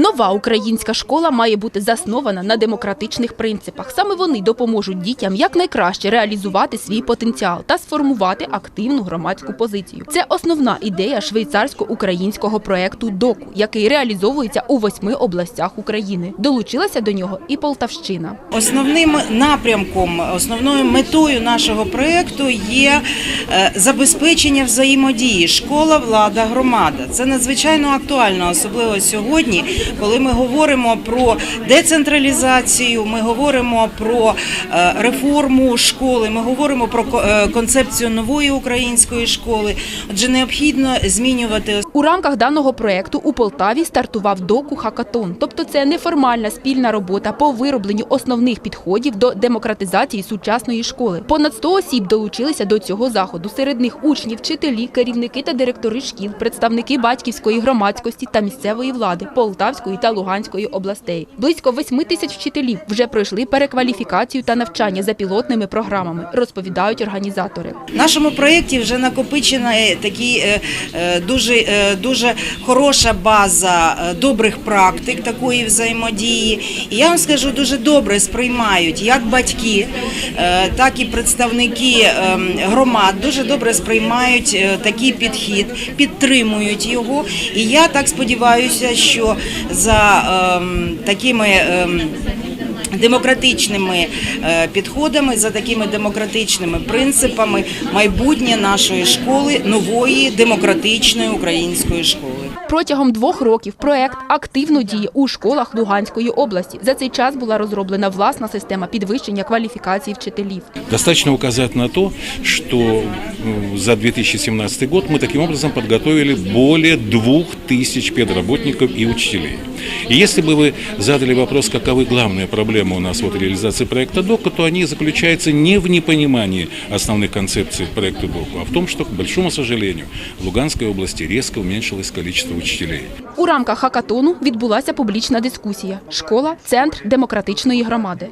Нова українська школа має бути заснована на демократичних принципах. Саме вони допоможуть дітям якнайкраще реалізувати свій потенціал та сформувати активну громадську позицію. Це основна ідея швейцарсько-українського проекту ДОКУ, який реалізовується у восьми областях України. Долучилася до нього і Полтавщина. Основним напрямком, основною метою нашого проєкту є е, забезпечення взаємодії школа, влада, громада. Це надзвичайно актуально, особливо сьогодні, коли ми говоримо про децентралізацію, ми говоримо про е, реформу школи, ми говоримо про е, концепцію нової української школи. Отже, необхідно змінювати У рамках даного проекту у Полтаві стартував доку Хакатон, тобто це неформальна спільна робота по виробленню основних підходів до демократизації сучасної школи. Понад 100 осіб долучилися до цього заходу. Серед них учні, вчителі, керівники та директори шкіл, представники батьківської громадськості та місцевої влади Полтавської та Луганської областей. Близько 8 тисяч вчителів вже пройшли перекваліфікацію та навчання за пілотними програмами, розповідають організатори. В нашому проєкті вже накопичена е, такі е, е, дуже, е, дуже хороша база е, добрих практик такої взаємодії. І я вам скажу, дуже добре сприймають як батьки, е, так і представники е, громад. Дуже добре сприймають е, такий підхід, підтримують його. І я так сподіваюся, що за е, такими. Демократичними е, підходами, за такими демократичними принципами майбутнє нашої школи, нової демократичної української школи. Протягом двох років проект активно діє у школах Луганської області. За цей час була розроблена власна система підвищення кваліфікації вчителів. Достаточно указать на то, что э, за 2017 год мы таким образом подготовили более 2000 педработников и учителей. И если бы вы задали вопрос, каковы главные проблемы у нас в реализации проекта ДОКа, то они заключаются не в непонимании основных концепций проекта ДОКа, а в том, что, к большому сожалению, в Луганской области резко уменьшилось количество учителей. У рамках хакатону відбулася публічна дискусія. Школа центр демократичної громади.